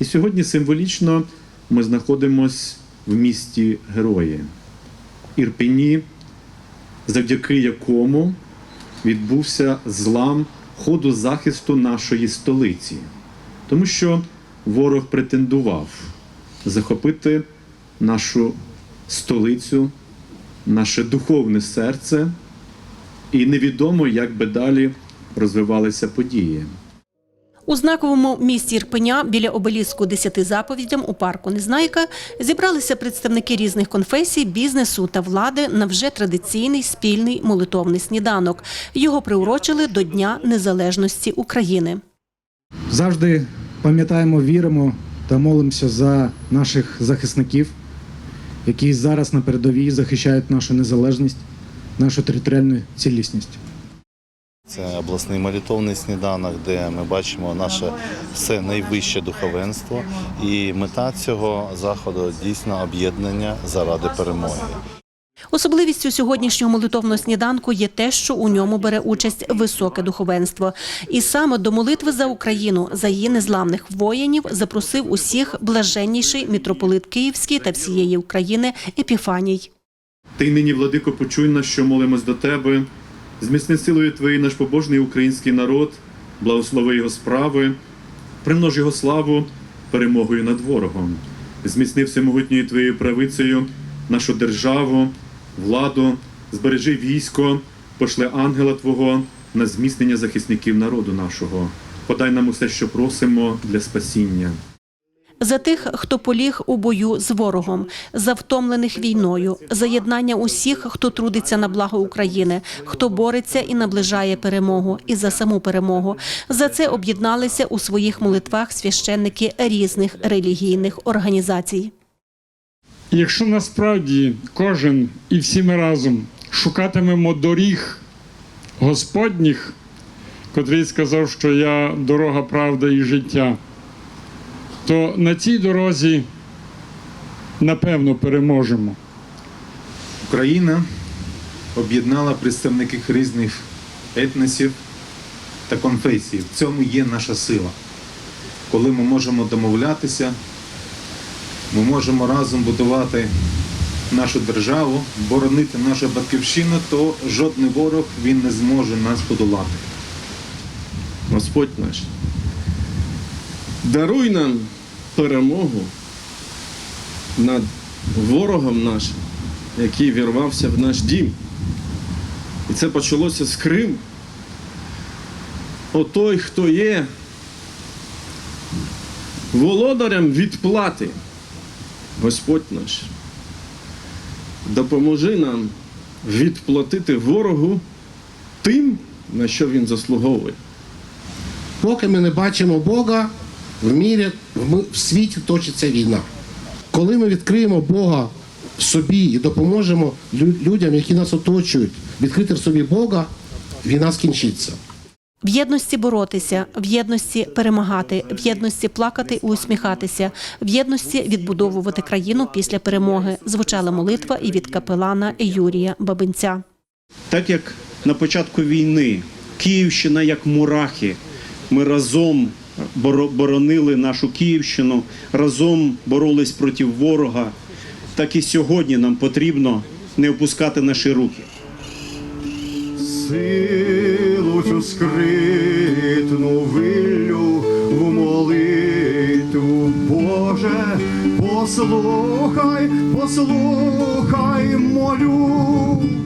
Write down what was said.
І сьогодні символічно ми знаходимося в місті Герої Ірпені, завдяки якому відбувся злам ходу захисту нашої столиці. Тому що ворог претендував захопити нашу столицю, наше духовне серце, і невідомо, як би далі розвивалися події. У знаковому місті Ірпеня біля обеліску десяти заповідям у парку Незнайка зібралися представники різних конфесій, бізнесу та влади на вже традиційний спільний молитовний сніданок. Його приурочили до Дня Незалежності України. Завжди пам'ятаємо, віримо та молимося за наших захисників, які зараз на передовій захищають нашу незалежність, нашу територіальну цілісність. Це обласний молитовний сніданок, де ми бачимо наше все найвище духовенство. І мета цього заходу дійсно об'єднання заради перемоги. Особливістю сьогоднішнього молитовного сніданку є те, що у ньому бере участь високе духовенство. І саме до молитви за Україну, за її незламних воїнів, запросив усіх блаженніший митрополит Київський та всієї України Епіфаній. Ти нині, владико, почуй нас, що молимось до тебе. Зміцни силою Твоєю наш побожний український народ, благослови його справи, примнож його славу перемогою над ворогом. Зміцни всемогутньою Твоєю правицею нашу державу, владу, збережи військо, пошли ангела Твого на зміцнення захисників народу нашого. Подай нам усе, що просимо для спасіння. За тих, хто поліг у бою з ворогом, за втомлених війною, за єднання усіх, хто трудиться на благо України, хто бореться і наближає перемогу, і за саму перемогу. За це об'єдналися у своїх молитвах священники різних релігійних організацій. Якщо насправді кожен і всі ми разом шукатимемо доріг Господніх, котрий сказав, що я дорога, правда і життя, то на цій дорозі напевно переможемо. Україна об'єднала представників різних етносів та конфесій. В цьому є наша сила. Коли ми можемо домовлятися, ми можемо разом будувати нашу державу, боронити нашу батьківщину, то жодний ворог він не зможе нас подолати. Господь наш, даруй нам перемогу над ворогом нашим, який вірвався в наш дім. І це почалося з Крим. О той, хто є володарем відплати, Господь наш, допоможи нам відплатити ворогу тим, на що він заслуговує. Поки ми не бачимо Бога, в мірі в світі точиться війна. Коли ми відкриємо Бога в собі і допоможемо людям, які нас оточують, відкрити в собі Бога, війна скінчиться. В єдності боротися, в єдності перемагати, в єдності плакати і усміхатися, в єдності відбудовувати країну після перемоги. Звучала молитва і від капелана Юрія Бабинця. Так як на початку війни Київщина як мурахи, ми разом боронили нашу Київщину, разом боролись проти ворога, так і сьогодні нам потрібно не опускати наші руки. Силу цю скритну виллю в молитву, Боже, послухай, послухай, молю